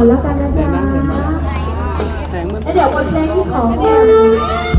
อนแล้วกันนะจ๊ะแสงมันแล้วเดี๋ยวบทเพลงที่ขอเ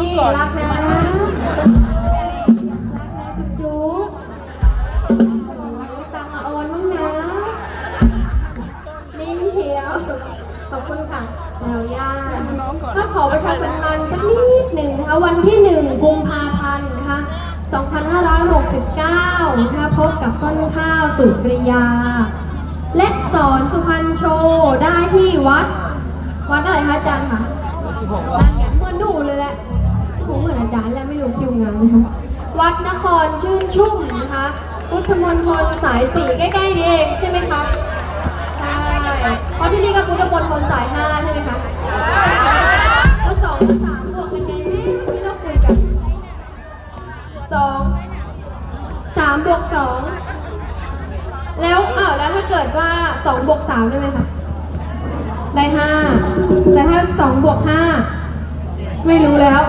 ยานีรักนะรักนะจุ๊บจุ๊บตังมาโอนมั้งนะมิ้นเชียว ขอบคุณค่ะแล้วย่าก็ขอประชาสัมพันธ์สักนิดหนึ่งนะคะ วันที่1กุมภาพันธ์นะคะ 2569 นะคะพบกับต้นข้าวสุริยา และสอนสุพรรณโชว์ได้ที่วัด วัดอะไรคะอาจารย์คะ เหมือนอาจารย์แล้วไม่รู้คิวงานนะคะวัดนครชื่นชุ่มนะคะพุทธมณฑลสายสี่ใกล้ๆนี่เองใช่ไหมคะใช่เพราะที่นี่ก็พุทธมณฑลสายห้าใช่ไหมคะก็สองกับสามบวกกันไงแม่ไม่ต้องคุยกันสองสามบวกสองแล้วอ้าวแล้วถ้าเกิดว่าสองบวกสามได้ไหมคะได้ห้าแต่ถ้าสองบวกห้าไม่รู้แล้ว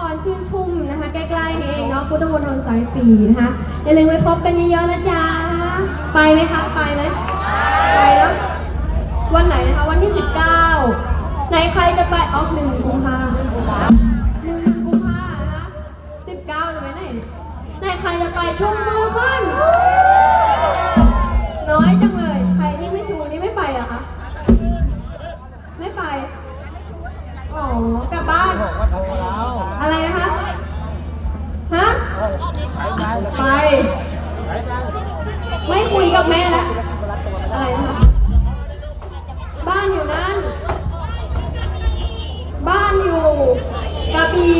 ครชื่นชุ่มนะคะ ใกล้ๆนี่เองเนาะพุทธมณฑลสายสี่นะคะ อย่าลืมไปพบกันเยอะๆนะจ๊ะ ไปไหมคะไปไหมไปเนาะวันไหนนะคะ วันที่ 19 ไหนใครจะไปออกหนึ่งกุมภาหนึ่งกุมภานะคะ19จะไปไหน ไหนใครจะไปช่วงมือขึ้น อ๋อกลับบ้านอะไรนะคะ ฮะ ไป ไม่คุยกับแม่แล้วอะไรนะคะบ้านอยู่นั่น บ้านอยู่กระบี่